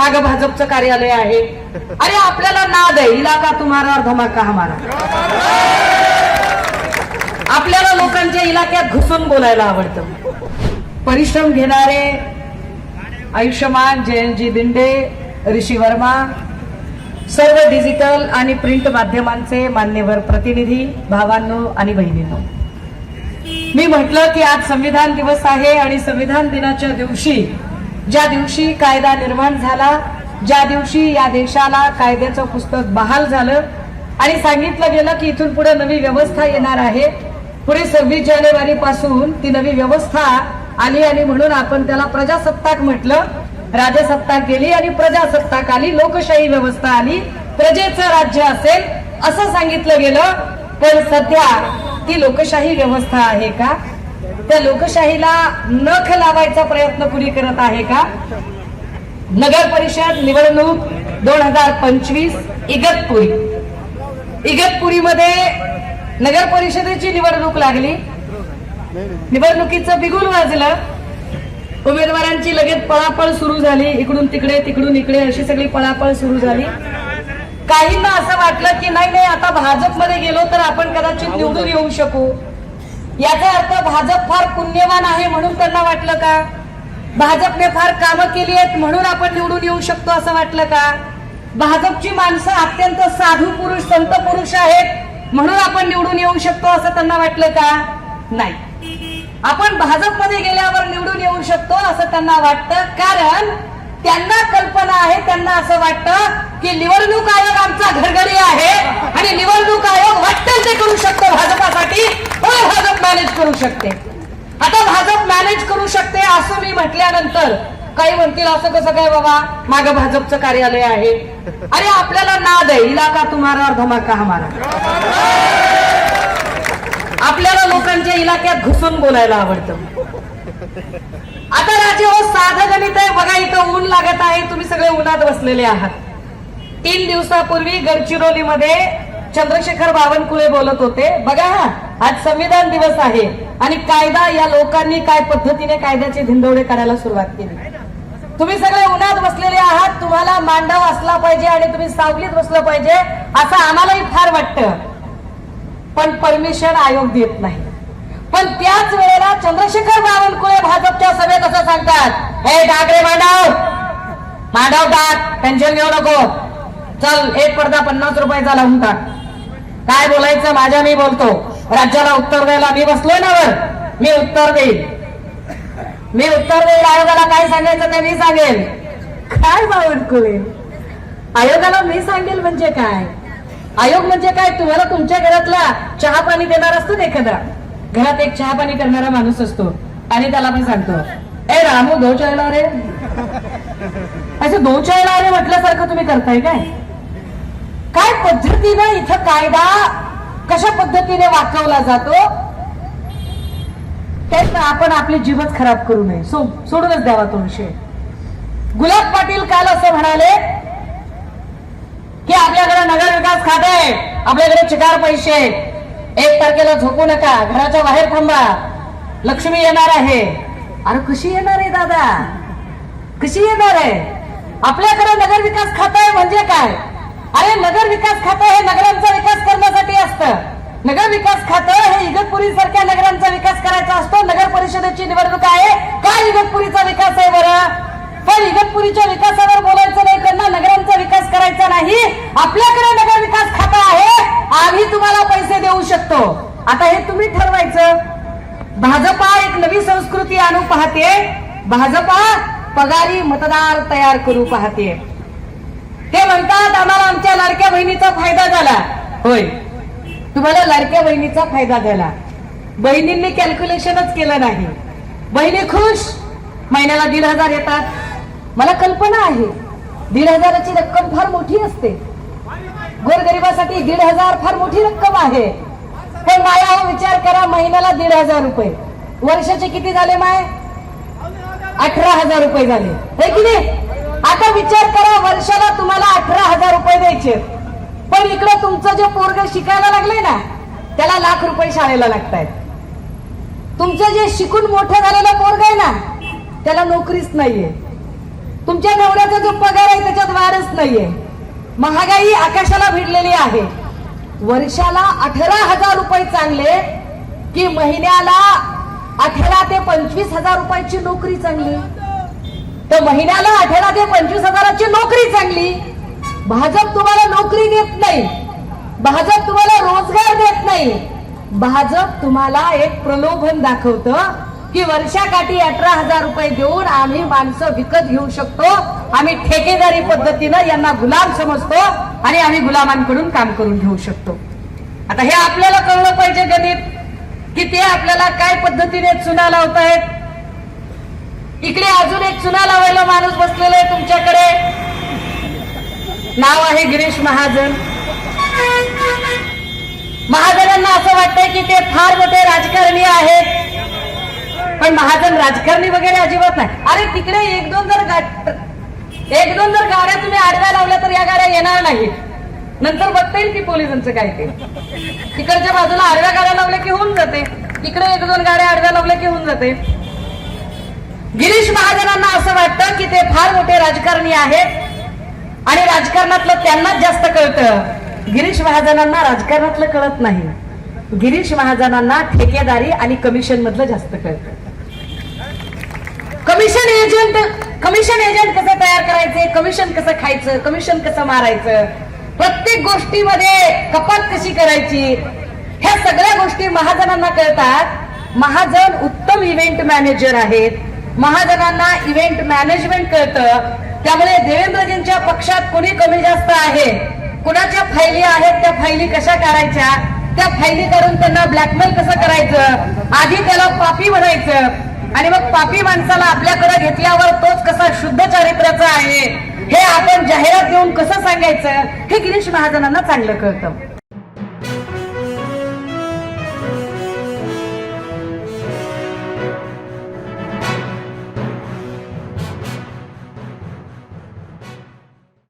माग भाजपचं कार्यालय आहे. अरे आपल्याला नाद आहे इलाका तुम्हाला और धमाका हमारा आपल्याला लोकांच्या इलाक्यात घुसून बोलायला आवडतं. परिश्रम घेणारे आयुष्यमान जयंतजी दिंडे ऋषी वर्मा सर्व डिजिटल आणि प्रिंट माध्यमांचे मान्यवर प्रतिनिधी भावांनो आणि बहिणींनो. मी म्हटलं की आज संविधान दिवस आहे आणि संविधान दिनाच्या दिवशी ज्या दिवशी कायदा निर्माण झाला ज्या दिवशी या देशाला कायद्याचं पुस्तक बहाल झालं आणि सांगितलं गेलं की इथून पुढे नवी व्यवस्था येणार आहे पुढे सव्वीस जानेवारी पासून ती नवी व्यवस्था आली आणि म्हणून आपण त्याला प्रजासत्ताक म्हटलं. राजसत्ताक गेली आणि प्रजासत्ताक आली लोकशाही व्यवस्था आली प्रजेचं राज्य असेल असं सांगितलं गेलं. पण सध्या ती लोकशाही व्यवस्था आहे का? त्या लोकशाहीला नख लावायचा प्रयत्न कुणी करत आहे का? नगर परिषद निवडणूक दोन हजार पंचवीस इगतपुरी. इगतपुरीमध्ये नगर परिषदेची निवडणूक लागली. निवडणुकीचं बिगुल वाजलं. उमेदवारांची लगेच पळापळ सुरू झाली. इकडून तिकडे तिकडून इकडे अशी सगळी पळापळ सुरू झाली. काहींना असं वाटलं की नाही नाही आता भाजपमध्ये गेलो तर आपण कदाचित निवडून येऊ शकू. याचा अर्थ भाजप फार पुण्यवान आहे म्हणून त्यांना वाटलं का? भाजपने फार कामं केली आहेत म्हणून आपण निवडून येऊ शकतो असं वाटलं का? भाजपची माणसं अत्यंत साधू पुरुष संत पुरुष आहेत म्हणून आपण निवडून येऊ शकतो असं त्यांना वाटलं का? नाही. आपण भाजपमध्ये गेल्यावर निवडून येऊ शकतो असं त्यांना वाटतं. कारण त्यांना कल्पना आहे त्यांना असं वाटतं की निवडणूक आयोग आमचा घरघडी आहे आणि निवडणूक आयोग वाटेल ते करू शकतो भाजपासाठी म्हणून भाजप मॅनेज करू शकते आता भाजप मॅनेज करू शकते असं मी म्हटल्यानंतर काही म्हणतील असं कसं काय बाबा? माग भाजपचं कार्यालय आहे. अरे आपल्याला नाद आहे इलाका तुम्हाला और धमाका हमारा आपल्याला लोकांच्या इलाक्यात घुसून बोलायला आवडतं. आता राजे हो साधं गणित आहे. बघा इथं ऊन लागत आहे. तुम्ही सगळे उन्हात बसलेले आहात. तीन दिवसापूर्वी गडचिरोलीमध्ये चंद्रशेखर बावनकुळे बोलत होते. बघा हा आज संविधान दिवस आहे. आणि कायदा या लोकांनी काय पद्धतीने कायद्याचे धिंदोडे करायला सुरुवात केली? तुम्ही सगळे उन्हात बसलेले आहात तुम्हाला मांडव असला पाहिजे आणि तुम्ही सावलीत बसलं पाहिजे असं आम्हालाही फार वाटतं. पण परमिशन आयोग देत नाही. पण त्याच वेळेला चंद्रशेखर बावनकुळे भाजपच्या सभेत असं सांगतात हे ठाकरे मांडव! मांडव टाक पेन्शन घेऊ नको. चल एक पडदा पन्नास रुपयाचा लावून टाक काय बोलायचं? माझ्या मी बोलतो. राज्याला उत्तर द्यायला मी बसलोय ना वर. मी उत्तर देईल मी उत्तर देईल आयोगाला काय सांगायचं ते मी सांगेल काय बावनकुळे आयोगाला मी सांगेल म्हणजे काय? आयोग म्हणजे काय? तुम्हाला तुमच्या घरातला चहा पाणी देणार असतो ना एखादा? घरात एक चहा पाणी करणारा माणूस असतो. आणि त्याला पण सांगतो ए रामू दो चायला रे अच्छा दो चायला रे म्हटल्यासारखं तुम्ही करताय काय? काय पद्धतीनं इथं कायदा कशा पद्धतीने वाचवला जातो? त्यात आपण आपली जीवच खराब करू नये. सो सोडूनच द्यावा तो विषय. गुलाब पाटील काल असं म्हणाले की आपल्याकडे नगर विकास खात आहे आपल्याकडे चिकार पैसे एक तारखेला झोपू नका. घराच्या बाहेर थांबा. लक्ष्मी येणार आहे. अरे कशी येणार आहे दादा? कशी येणार आहे? आपल्याकडे नगर विकास खात आहे म्हणजे काय? अरे नगर विकास खातं हे नगरांचा विकास करण्यासाठी असतं. नगर विकास खातं हे इगतपुरी सारख्या नगरांचा विकास करायचा असतो. नगर परिषदेची निवडणूक आहे. काय इगतपुरीचा विकास आहे बरं? पण इगतपुरीच्या विकासावर बोलायचं नाही त्यांना नगरांचा विकास करायचा नाही. आपल्याकडे नगर विकास खातं आहे. आम्ही तुम्हाला पैसे देऊ शकतो. आता हे तुम्ही ठरवायचं. भाजपा एक नवी संस्कृती आणू पाहते. भाजपा पगारी मतदार तयार करू पाहते. ते म्हणतात आम्हाला आमच्या लाडक्या बहिणीचा फायदा झाला. होय. तुम्हाला लाडक्या बहिणीचा फायदा झाला. बहिणींनी कॅल्क्युलेशनच केलं नाही. बहिणी खुश. महिन्याला दीड हजार येतात. मला कल्पना आहे. दीड हजाराची रक्कम फार मोठी असते. गोरगरिबासाठी दीड हजार फार मोठी रक्कम आहे. पण माया विचार करा महिन्याला दीड हजार रुपये. वर्षाचे किती झाले माय? अठरा हजार रुपये झाले. हे की नाही? आता विचार करा वर्षाला तुम्हाला अठरा हजार रुपये द्यायचे. पण इकडे तुमचं जे पोरग शिकायला लागले ना त्याला लाख रुपये शाळेला लागतायत. तुमचं जे शिकून मोठं झालेलं पोरग आहे ना त्याला नोकरीच नाहीये. तुमच्या नवऱ्याचा जो पगार आहे नाहीये. महागाई आकाशाला भिडलेली आहे. वर्षाला अठरा हजार रुपये चांगले की महिन्याला अठरा ते पंचवीस हजार रुपयाची नोकरी चांगली? तर महिन्याला अठरा ते पंचवीस हजाराची नोकरी चांगली. भाजप तुम्हाला नोकरी देत नाही. भाजप तुम्हाला रोजगार देत नाही. भाजप तुम्हाला एक प्रलोभन दाखवतं की वर्षाकाठी अठरा हजार रुपये देऊन आम्ही माणसं विकत घेऊ शकतो. आम्ही ठेकेदारी पद्धतीनं यांना गुलाम समजतो आणि आम्ही गुलामांकडून काम करून घेऊ शकतो. आता हे आपल्याला कळलं पाहिजे गणित की ते आपल्याला काय पद्धतीने चुना लावतायत इकडे अजून एक चुना लावायला माणूस बसलेला आहे तुमच्याकडे. नाव आहे गिरीश महाजन. महाजनांना असं वाटतंय की ते फार मोठे राजकारणी आहेत. पण महाजन राजकारणी वगैरे अजिबात नाही. अरे तिकडे एक दोन जर एक दोन जर गाड्या तुम्ही आडव्या लावल्या तर या गाड्या येणार नाही. नंतर बघता येईल की पोलिसांचं काय ते. तिकडच्या बाजूला आडव्या गाड्या लावल्या की होऊन जाते. इकडे एक दोन गाड्या आडव्या लावल्या की होऊन जाते. गिरीश महाजनांना असं वाटतं की ते फार मोठे राजकारणी आहेत. आणि राजकारणातलं त्यांनाच जास्त कळतं. गिरीश महाजनांना राजकारणातलं कळत नाही. गिरीश महाजनांना ठेकेदारी आणि कमिशन मधलं जास्त कळतं. कमिशन एजंट कमिशन एजंट कसं तयार करायचे? कमिशन कसं खायचं? कमिशन कसं मारायचं? प्रत्येक गोष्टीमध्ये कपात कशी करायची? ह्या सगळ्या गोष्टी महाजनांना कळतात. महाजन उत्तम इव्हेंट मॅनेजर आहेत. महाजनांना इव्हेंट मॅनेजमेंट कळतं. त्यामुळे देवेंद्रजींच्या पक्षात कोणी कमी जास्त आहे? कुणाच्या फायली आहेत? त्या फायली कशा काढायच्या त्या फायली काढून त्यांना ब्लॅकमेल कसं करायचं? आधी त्याला पापी म्हणायचं. आणि मग पापी माणसाला आपल्याकडे घेतल्यावर तोच कसा शुद्ध चारित्र्याचा आहे? हे आपण जाहिरात देऊन कसं सांगायचं? हे गिरीश महाजनांना चांगलं कळतं.